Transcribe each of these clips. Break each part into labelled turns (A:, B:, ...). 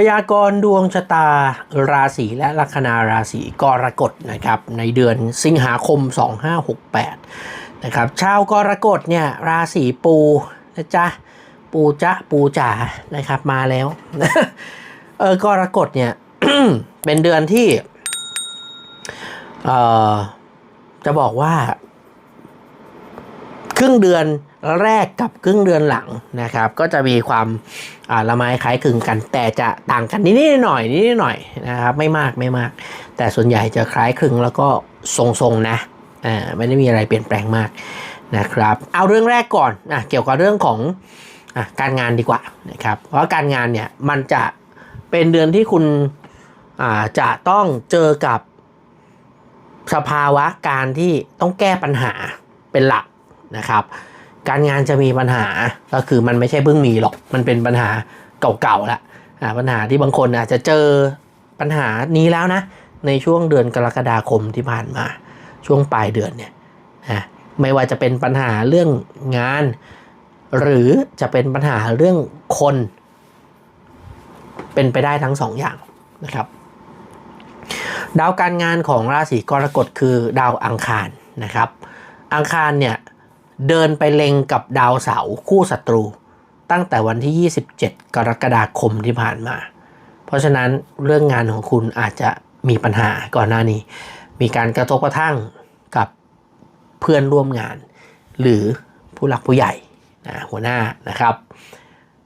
A: พยากรณ์ดวงชะตาราศีและลัคนาราศีกรกฎนะครับในเดือนสิงหาคม 2568นะครับชาวกรกฎเนี่ยราศีปูนะจ๊ะปูจ๊ะปูจ๋านะครับมาแล้วเออกรกฎเนี่ยเป็นเดือนที่เอ่อจะบอกว่า ครึ่งเดือน แรกกับครึ่งเดือนหลังนะครับ ก็จะมีความาละไม้คล้ายคลึงกัน แต่จะต่างกันนิดหน่อยนิดหน่อยนะครับ ไม่มากไม่มาก แต่ส่วนใหญ่จะคล้ายคลึงแล้วก็ทรงๆนะอ่าไม่ได้มีอะไรเปลี่ยนแปลงมากนะครับ เอาเรื่องแรกก่อนอะเกี่ยวกับเรื่องของอะการงานดีกว่านะครับ เพราะการงานเนี่ยมันจะเป็นเดือนที่คุณอ่าจะต้องเจอกับสภาวะการที่ต้องแก้ปัญหาเป็นหลักนะครับ การงานจะมีปัญหาก็คือมันไม่ใช่เพิ่งมีหรอก มันเป็นปัญหาเก่าๆละอ่าปัญหาที่บางคนอาจจะเจอปัญหานี้แล้วนะ ในช่วงเดือนกรกฎาคมที่ผ่านมา ช่วงปลายเดือนเนี่ยนะไม่ว่าจะเป็นปัญหาเรื่องงาน หรือจะเป็นปัญหาเรื่องคน เป็นไปได้ทั้งสองอย่างนะครับ ดาวการงานของราศีกรกฎคือดาวอังคารนะครับ อังคารเนี่ย เดินไปเล็งกับดาวเสาร์คู่ศัตรู ตั้งแต่วันที่ 27 กรกฎาคมที่ผ่านมา เพราะฉะนั้นเรื่องงานของคุณอาจจะมีปัญหาก่อนหน้านี้ มีการกระทบกระทั่งกับเพื่อนร่วมงาน หรือผู้หลักผู้ใหญ่นะหัวหน้านะครับ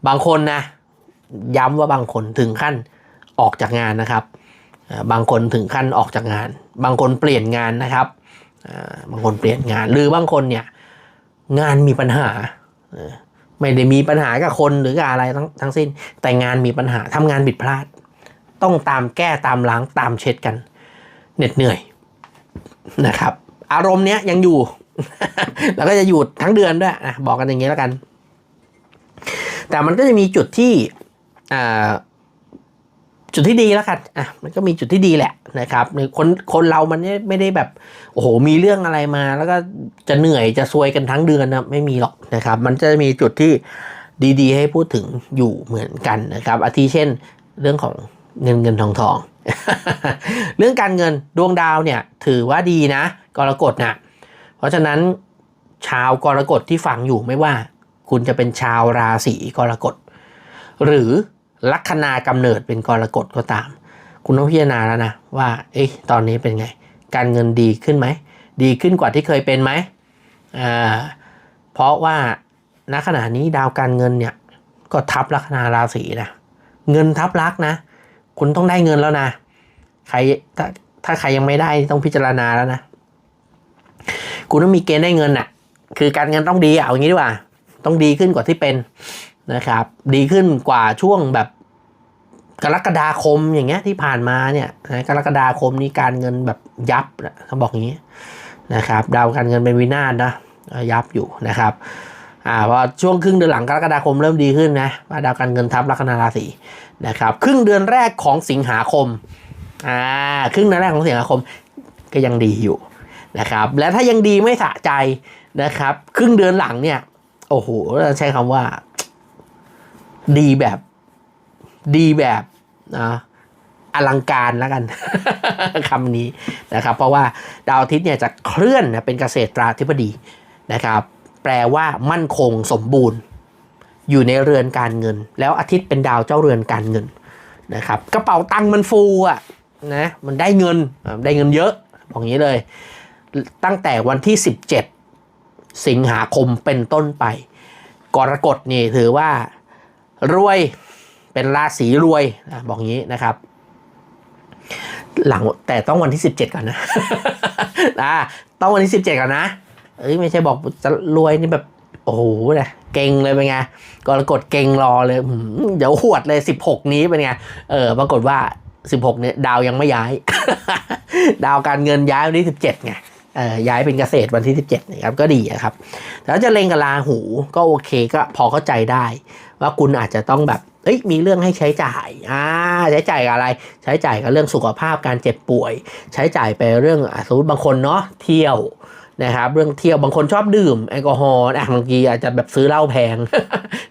A: บางคนนะย้ำว่าบางคนถึงขั้นออกจากงานนะครับ บางคนถึงขั้นออกจากงาน บางคนเปลี่ยนงานนะครับ บางคนเปลี่ยนงาน หรือบางคนเนี่ย งานมีปัญหา ไม่ได้มีปัญหากับคนหรือกับอะไรทั้งทั้งสิ้น แต่งานมีปัญหาทำงานผิดพลาด ต้องตามแก้ตามล้างตามเช็ดกัน เหน็ดเหนื่อยนะครับ อารมณ์เนี้ยยังอยู่ แล้วก็จะอยู่ทั้งเดือนด้วยนะบอกกันอย่างนี้แล้วกัน แต่มันก็จะมีจุดที่อ่า จุดที่ดีแล้วกันอะมันก็มีจุดที่ดีแหละนะครับคนคนเรามันไม่ไม่ได้แบบโอ้โหมีเรื่องอะไรมา แล้วก็จะเหนื่อยจะซวยกันทั้งเดือนนะไม่มีหรอกนะครับ มันจะมีจุดที่ดีๆ ให้พูดถึงอยู่เหมือนกันนะครับ อาทิเช่นเรื่องของเงินเงินทองทอง เรื่องการเงินดวงดาวเนี่ยถือว่าดีนะกรกฎนะเพราะฉะนั้นชาวกรกฎที่ฟังอยู่ไม่ว่า คุณจะเป็นชาวราศีกรกฎหรือ ลัคนากำเนิดเป็นกรกฎก็ตาม คุณต้องพิจารณาแล้วนะว่าเอ๊ะตอนนี้เป็นไง การเงินดีขึ้นไหม ดีขึ้นกว่าที่เคยเป็นไหมอ่าเพราะว่าณขณะนี้ดาวการเงินเนี่ยก็ทับลัคนาราศีนะเงินทับลักนะ คุณต้องได้เงินแล้วนะใครถ้าถ้าใครยังไม่ได้ต้องพิจารณาแล้วนะคุณต้องมีเกณฑ์ได้เงินน่ะ คือการเงินต้องดีอะเอางี้ดีกว่า ต้องดีขึ้นกว่าที่เป็น นะครับดีขึ้นกว่าช่วงแบบกรกฎาคมอย่างเงี้ยที่ผ่านมาเนี่ยนะกรกฎาคมนี้การเงินแบบยับเขาบอกอย่างนี้นะครับดาวการเงินเป็นวินาศนะยับอยู่นะครับอ่าพอช่วงครึ่งเดือนหลังกรกฎาคมเริ่มดีขึ้นนะาดาวการเงินทับลัคนาราศีนะครับครึ่งเดือนแรกของสิงหาคมอ่าครึ่งเดือนแรกของสิงหาคมก็ยังดีอยู่นะครับและถ้ายังดีไม่สะใจนะครับ ครึ่งเดือนหลังเนี่ยโอ้โหใช้คำว่า ดีแบบดีแบบนะอลังการแล้วกันคำนี้นะครับ เพราะว่าดาวอาทิตย์เนี่ยจะเคลื่อนนะเป็นเกษตราธิบดีนะครับ แปลว่ามั่นคงสมบูรณ์ อยู่ในเรือนการเงิน แล้วอาทิตย์เป็นดาวเจ้าเรือนการเงินนะครับกระเป๋าตังค์มันฟูอะนะมันได้เงินได้เงินเยอะบอกงนี้เลย ตั้งแต่วันที่ 17 สิงหาคมเป็นต้นไปกรกฎนี่ถือว่า รวยเป็นราศีรวยบอกงี้นะครับ หลังแต่ต้องวันที่ 17 ก่อนนะอ่าต้องวันที่ 17 ก่อนนะเอ้ยไม่ใช่บอกจะรวยนี่แบบโอ้โหนะเก่งเลยเป็นไงกรกฎเก่งรอเลยเดี๋ยวหวดเลย 16 นี้เป็นไงเออปรากฏว่า 16 เนี่ยดาวยังไม่ย้าย ดาวการเงินย้ายวันที่ 17ไงเออย้ายเป็นเกษตรวันที่ 17นะครับก็ดีนะครับแต่ถ้าจะเล็งกับราหูก็โอเคก็พอเข้าใจได้ ว่าคุณอาจจะต้องแบบเอ้ยมีเรื่องให้ใช้จ่ายอ่าใช้จ่ายกับอะไร ใช้จ่ายกับเรื่องสุขภาพการเจ็บป่วย ใช้จ่ายไปเรื่องอสมมติบางคนเนาะเที่ยวนะครับเรื่องเที่ยวบางคนชอบดื่มแอลกอฮอล์อะบางทีอาจจะแบบซื้อเหล้าแพง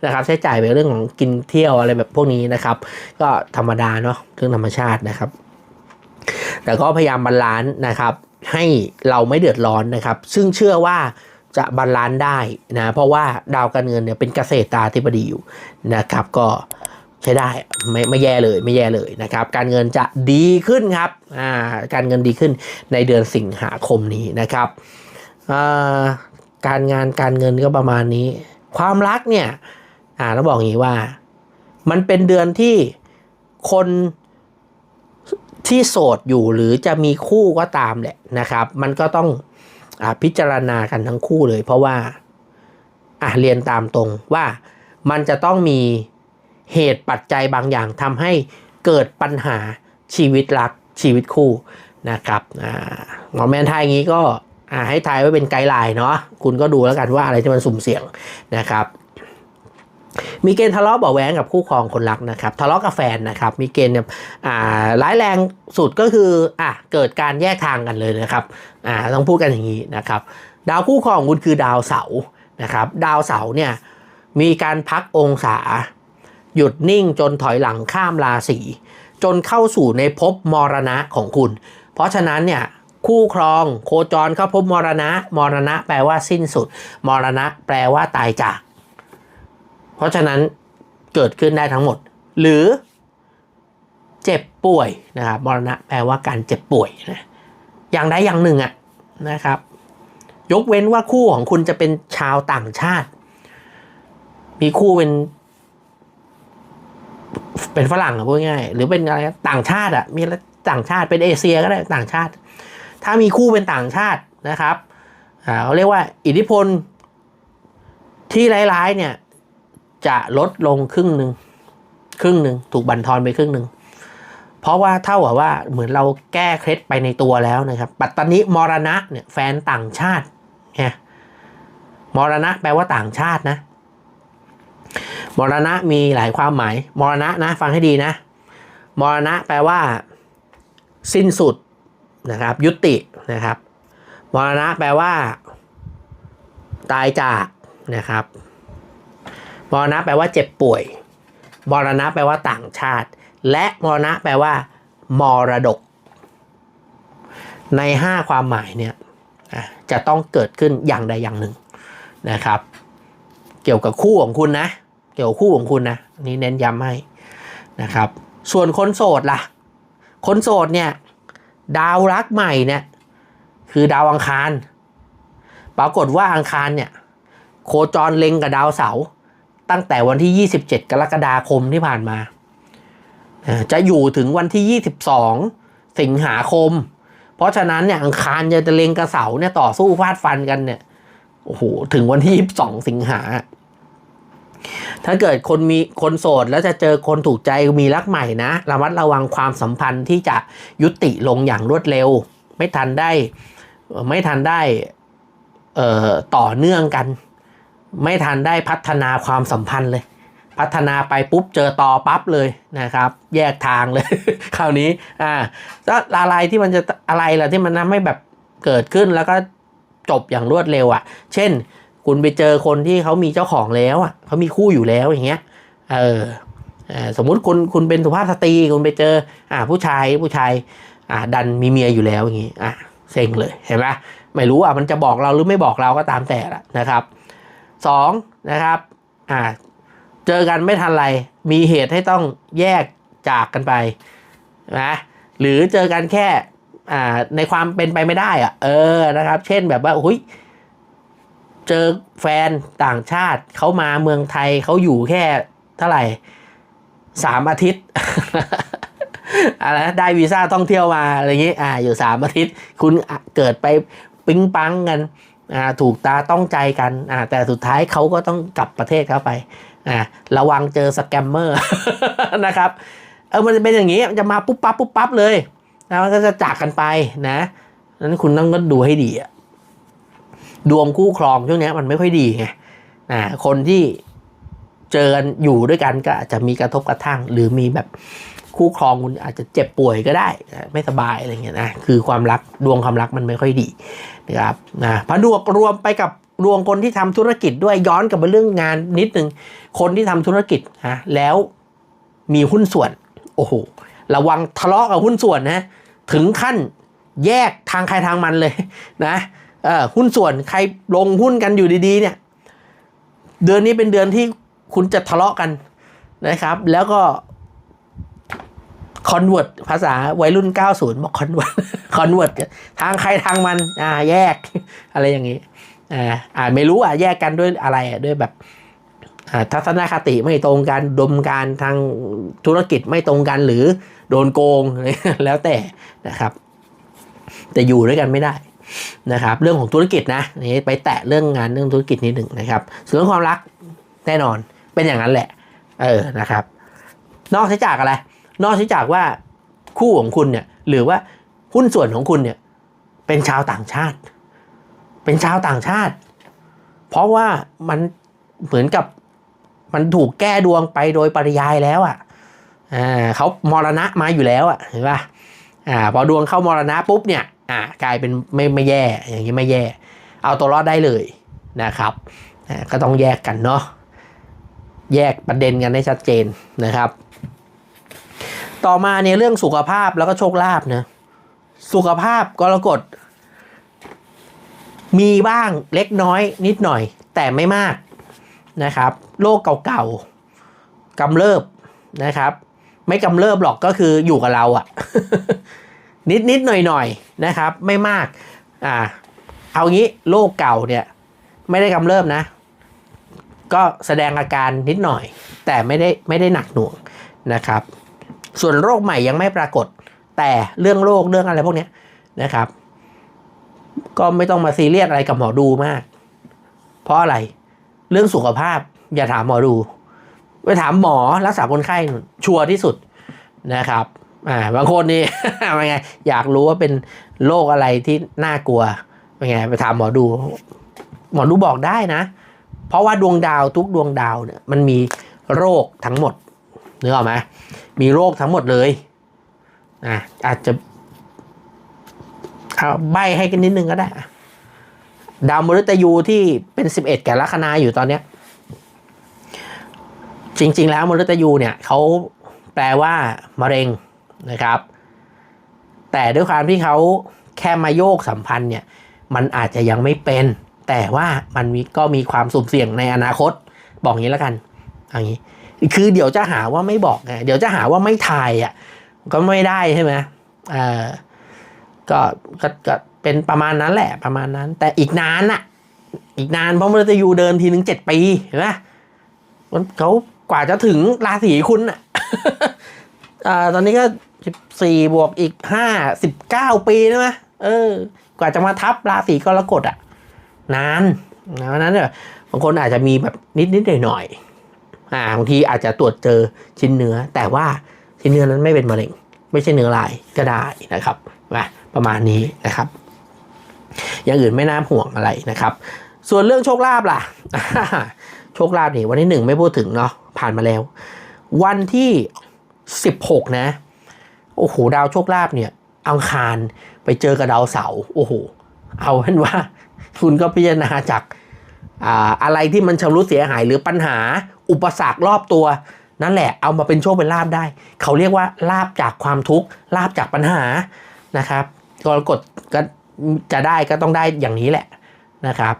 A: นะครับใช้จ่ายไปเรื่องของกินเที่ยวอะไรแบบพวกนี้นะครับ ก็ธรรมดาเนาะเรื่องธรรมชาตินะครับ แต่ก็พยายามบาลานซ์นะครับ ให้เราไม่เดือดร้อนนะครับ ซึ่งเชื่อว่า จะบาลานซ์ได้นะเพราะว่าดาวการเงินเนี่ยเป็นเกษตรตาธิบดีอยู่นะครับ ก็ใช้ได้ไม่ไม่แย่เลยไม่แย่เลยนะครับ การเงินจะดีขึ้นครับอ่าการเงินดีขึ้นในเดือนสิงหาคมนี้นะครับอ่าการงานการเงินก็ประมาณนี้ ความรักเนี่ยอ่าต้องบอกอย่างนี้ว่า มันเป็นเดือนที่คนที่โสดอยู่หรือจะมีคู่ก็ตามแหละนะครับ มันก็ต้อง พิจารณากันทั้งคู่เลย เพราะว่าอะเรียนตามตรงว่ามันจะต้องมีเหตุปัจจัยบางอย่างทำให้เกิดปัญหาชีวิตรักชีวิตคู่นะครับอ่าหมอแมนทายอย่างนี้ก็อ่าให้ทายไว้เป็นไกด์ไลน์เนาะคุณก็ดูแล้วกันว่าอะไรที่มันสุ่มเสี่ยงนะครับ มีเกณฑ์ทะเลาะเบาะแว้งกับคู่ครองคนรักนะครับทะเลาะกับแฟนนะครับมีเกณฑ์อ่าร้ายแรงสุดก็คืออะเกิดการแยกทางกันเลยนะครับอ่าต้องพูดกันอย่างนี้นะครับดาวคู่ครองคุณคือดาวเสาร์นะครับดาวเสาร์เนี่ยมีการพักองศา หยุดนิ่งจนถอยหลังข้ามราศีจนเข้าสู่ในภพมรณะของคุณ เพราะฉะนั้นเนี่ยคู่ครองโคจรเข้าภพมรณะ มรณะแปลว่าสิ้นสุด มรณะแปลว่าตายจาก เพราะฉะนั้นเกิดขึ้นได้ทั้งหมด หรือเจ็บป่วยนะครับมรณะแปลว่าการเจ็บป่วยนะอย่างใดอย่างหนึ่งอะนะครับ ยกเว้นว่าคู่ของคุณจะเป็นชาวต่างชาติ มีคู่เป็น เป็นฝรั่งอะพูดง่ายหรือเป็นอะไรต่างชาติอะมีอะไรต่างชาติเป็นเอเชียก็ได้ต่างชาติ ถ้ามีคู่เป็นต่างชาตินะครับเขาเรียกว่า อิทธิพลที่ร้ายๆเนี่ย จะลดลงครึ่งหนึ่งครึ่งหนึ่งถูกบั่นทอนไปครึ่งหนึ่งเพราะว่าเท่ากับว่าเหมือนเราแก้เคล็ดไปในตัวแล้วนะครับ ปัตตานิมรณะเนี่ยแฟนต่างชาติไงมรณะแปลว่าต่างชาตินะ มรณะมีหลายความหมาย มรณะนะฟังให้ดีนะ มรณะแปลว่า สิ้นสุดนะครับ ยุตินะครับ มรณะแปลว่า ตายจากนะครับ มรณะแปลว่าเจ็บป่วยมรณะแปลว่าต่างชาติ และมรณะแปลว่า มรดก ในห้าความหมายเนี่ยจะต้องเกิดขึ้นอย่างใดอย่างหนึ่งนะครับ เกี่ยวกับคู่ของคุณนะ เกี่ยวกับคู่ของคุณนะนนี่เน้นย้ำให้นะครับ ส่วนคนโสดล่ะ คนโสดเนี่ยดาวรักใหม่เนี่ยคือดาวอังคาร ปรากฏว่าอังคารเนี่ยโคจรเล็งกับดาวเสาร์ ตั้งแต่วันที่ 27 กรกฎาคมที่ผ่านมา จะอยู่ถึงวันที่ 22 สิงหาคม เพราะฉะนั้นเนี่ยอังคารจะเล็งกับเสาเนี่ยต่อสู้ฟาดฟันกันเนี่ยโอ้โหถึงวันที่ 22 สิงหา ถ้าเกิดคนมีคนโสดแล้วจะเจอคนถูกใจมีรักใหม่นะระมัดระวังความสัมพันธ์ที่จะยุติลงอย่างรวดเร็ว ไม่ทันได้ไม่ทันได้ต่อเนื่องกัน ไม่ทันได้พัฒนาความสัมพันธ์เลย พัฒนาไปปุ๊บเจอต่อปั๊บเลยนะครับ แยกทางเลย คราวนี้อ่าก็อะไรที่มันจะอะไรล่ะที่มันทำให้แบบเกิดขึ้นแล้วก็จบอย่างรวดเร็วอะ่ะ เช่น คุณไปเจอคนที่เขามีเจ้าของแล้วอะเขามีคู่อยู่แล้วอย่างเงี้ยเออเอ่อสมมุติคุณคุณเป็นสุภาพสตรีคุณไปเจออ่าผู้ชายผู้ชายอ่าดันมีเมียอยู่แล้วอย่างงี้อะเซ็งเลยเห็นไหมไม่รู้อะมันจะบอกเราหรือไม่บอกเราก็ตามแต่ละนะครับ สองนะครับอ่าเจอกันไม่ทันไร มีเหตุให้ต้องแยกจากกันไปนะหรือเจอกันแค่อ่าในความเป็นไปไม่ได้อะเออนะครับ เช่นแบบว่าอุ้ยเจอแฟนต่างชาติเขามาเมืองไทยเขาอยู่แค่เท่าไหร่สามอาทิตย์อะไรได้วีซ่าท่องเที่ยวมาอะไรอย่างงี้อ่าอยู่สามอาทิตย์ คุณเกิดไปปิ๊งปังกัน อ่าถูกตาต้องใจกันอ่าแต่สุดท้ายเขาก็ต้องกลับประเทศเขาไปอ่าระวังเจอสแกมเมอร์นะครับเออมันจะเป็นอย่างงี้มันจะมาปุ๊บปั๊บปุ๊บปั๊บเลยแล้วมันก็จะจากกันไปนะนั้นคุณต้องก็ดูให้ดีอะดวงคู่ครองช่วงนี้มันไม่ค่อยดีไงอ่าคนที่เจอกันอยู่ด้วยกันก็อาจจะมีกระทบกระทั่งหรือมีแบบ คู่ครองคุณอาจจะเจ็บป่วยก็ได้นะไม่สบายอะไรเงี้ยนะคือความรักดวงความรักมันไม่ค่อยดีนะครับนะพดวกรวมไปกับดวงคนที่ทำธุรกิจด้วยย้อนกลับมาเรื่องงานนิดนึงคนที่ทำธุรกิจนะแล้วมีหุ้นส่วน โอ้โหระวังทะเลาะกับหุ้นส่วนนะถึงขั้นแยกทางใครทางมันเลยนะเออหุ้นส่วนใครลงหุ้นกันอยู่ดีๆเนี่ย เดือนนี้เป็นเดือนที่คุณจะทะเลาะกันนะครับ แล้วก็ คอนเวิร์ตภาษาวัยรุ่น 90 บอกคอนเวิร์ตคอนเวิร์ตทางใครทางมันอ่าแยก อะไรอย่างนี้อ่าอ่าไม่รู้อะแยกกันด้วยอะไรอะด้วยแบบอ่าทัศนคติไม่ตรงกันดมการทางธุรกิจไม่ตรงกันหรือโดนโกงแล้วแต่นะครับ แต่อยู่ด้วยกันไม่ได้นะครับ เรื่องของธุรกิจนะนี่ไปแตะเรื่องงานเรื่องธุรกิจนิดหนึ่งนะครับส่วนเรื่องความรักแน่นอนเป็นอย่างนั้นแหละ เออนะครับ นอกจากอะไร นอกจากว่าคู่ของคุณเนี่ยหรือว่าหุ้นส่วนของคุณเนี่ยเป็นชาวต่างชาติ เป็นชาวต่างชาติ เพราะว่ามันเหมือนกับมันถูกแก้ดวงไปโดยปริยายแล้วอะอ่าเขามรณะมาอยู่แล้วอะเห็นป่ะอ่าพอดวงเข้ามรณะปุ๊บเนี่ยอ่ากลายเป็นไม่ไม่แย่อย่างนี้ไม่แย่ เอาตัวรอดได้เลยนะครับอ่าก็ต้องแยกกันเนาะแยกประเด็นกันให้ชัดเจนนะครับ ต่อมาในยเรื่องสุขภาพแล้วก็โชคลาภนะสุขภาพกรกฎมีบ้างเล็กน้อยนิดหน่อย แต่ไม่มากนะครับโรคเก่าๆกำเริบนะครับ ไม่กำเริบหรอกก็คืออยู่กับเราอะนิดนิดหน่อยหน่อยนะครับ ไม่มากอ่าเอางี้โรคเก่าเนี่ยไม่ได้กำเริบนะ ก็แสดงอาการนิดหน่อย แต่ไม่ได้ไม่ได้หนักหน่วงนะครับ ส่วนโรคใหม่ยังไม่ปรากฏ แต่เรื่องโรคเรื่องอะไรพวกนี้นะครับ ก็ไม่ต้องมาซีเรียสอะไรกับหมอดูมาก เพราะอะไร เรื่องสุขภาพอย่าถามหมอดูไปถามหมอรักษาคนไข้ชัวร์ที่สุดนะครับอ่าบางคนนี่เป็นไงอยากรู้ว่าเป็นโรคอะไรที่น่ากลัวเป็นไงไปถามหมอดู หมอดูบอกได้นะ เพราะว่าดวงดาวทุกดวงดาวเนี่ยมันมีโรคทั้งหมดนึกออกไหม มีโรคทั้งหมดเลยอะอาจจะเอาใบให้กันนิดนึงก็ได้ ดาวมฤตยูที่เป็นสิบเอ็ดแก่ลัคนาอยู่ตอนเนี้ย จริง ๆ แล้วมฤตยูเนี่ยเขาแปลว่ามะเร็งนะครับ แต่ด้วยความที่เขาแค่มาโยกสัมพันธ์เนี่ย มันอาจจะยังไม่เป็น แต่ว่ามันมก็มีความสุ่มเสี่ยงในอนาคต บอกอย่างนี้แล้วกันอย่างนี้ คือเดี๋ยวจะหาว่าไม่บอกไงเดี๋ยวจะหาว่าไม่ทายอะก็ไม่ได้ใช่ไหมออก็ก็ก็เป็นประมาณนั้นแหละประมาณนั้น แต่อีกนานอะ อีกนานเพราะมันจะอยู่เดินทีหนึ่งเจ็ดปีเห็นไหมมันเขากว่าจะถึงราศีคุณอะอ่าตอนนี้ก็สิบสี่บวกอีกห้าสิบเก้าปีนะไหมเออ กว่าจะมาทับราศีกรกฎอะ นานนะเพราะฉะนั้นเนี่ยบางคนอาจจะมีแบบนิดนิดหน่อยหน่อย อ่าบางทีอาจจะตรวจเจอชิ้นเนื้อ แต่ว่าชิ้นเนื้อนั้นไม่เป็นมะเร็ง ไม่ใช่เนื้อลายก็ได้นะครับนะประมาณนี้นะครับ อย่างอื่นไม่น่าห่วงอะไรนะครับ ส่วนเรื่องโชคลาภล่ะ โชคลาภนี่วันที่หนึ่งไม่พูดถึงเนาะผ่านมาแล้ว วันที่สิบหกนะโอ้โหดาวโชคลาภเนี่ยอังคารไปเจอกับดาวเสาร์โอ้โหเอาเป็นว่าคุณก็พิจารณาจากอาอะไรที่มันชำรุดเสียหายหรือปัญหา อุปสรรครอบตัว นั่นแหละเอามาเป็นโชคเป็นลาบได้ เขาเรียกว่าลาบจากความทุกข์ลาบจากปัญหานะครับกรกฎก็จะได้ก็ต้องได้อย่างนี้แหละนะครับ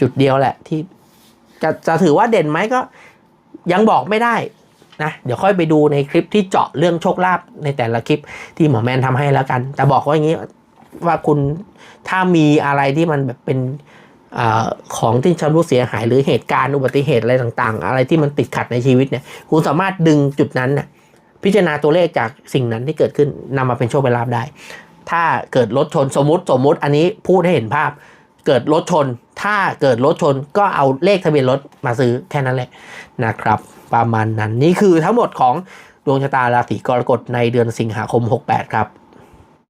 A: จุดเดียวแหละที่จะจะถือว่าเด่นไหมก็ยังบอกไม่ได้นะเดี๋ยวค่อยไปดูในคลิปที่เจาะเรื่องโชคลาภในแต่ละคลิปที่หมอแมนทำให้แล้วกัน แต่บอกว่าอย่างนี้ว่าคุณถ้ามีอะไรที่มันแบบเป็น อของที่ชำรุดเสียหายหรือเหตุการณ์อุบัติเหตุอะไรต่างๆ อะไรที่มันติดขัดในชีวิตเนี่ยคุณสามารถดึงจุดนั้นน่ะพิจารณาตัวเลขจากสิ่งนั้นที่เกิดขึ้นนำมาเป็นโชคเป็นลาภได้ ถ้าเกิดรถชนสมมติสมมติอันนี้พูดให้เห็นภาพ เกิดรถชน ถ้าเกิดรถชนก็เอาเลขทะเบียนรถมาซื้อแค่นั้นแหละนะครับ ประมาณนั้นนี่คือทั้งหมดของดวงชะตาราศีกรกฎในเดือนสิงหาคม 68 ครับ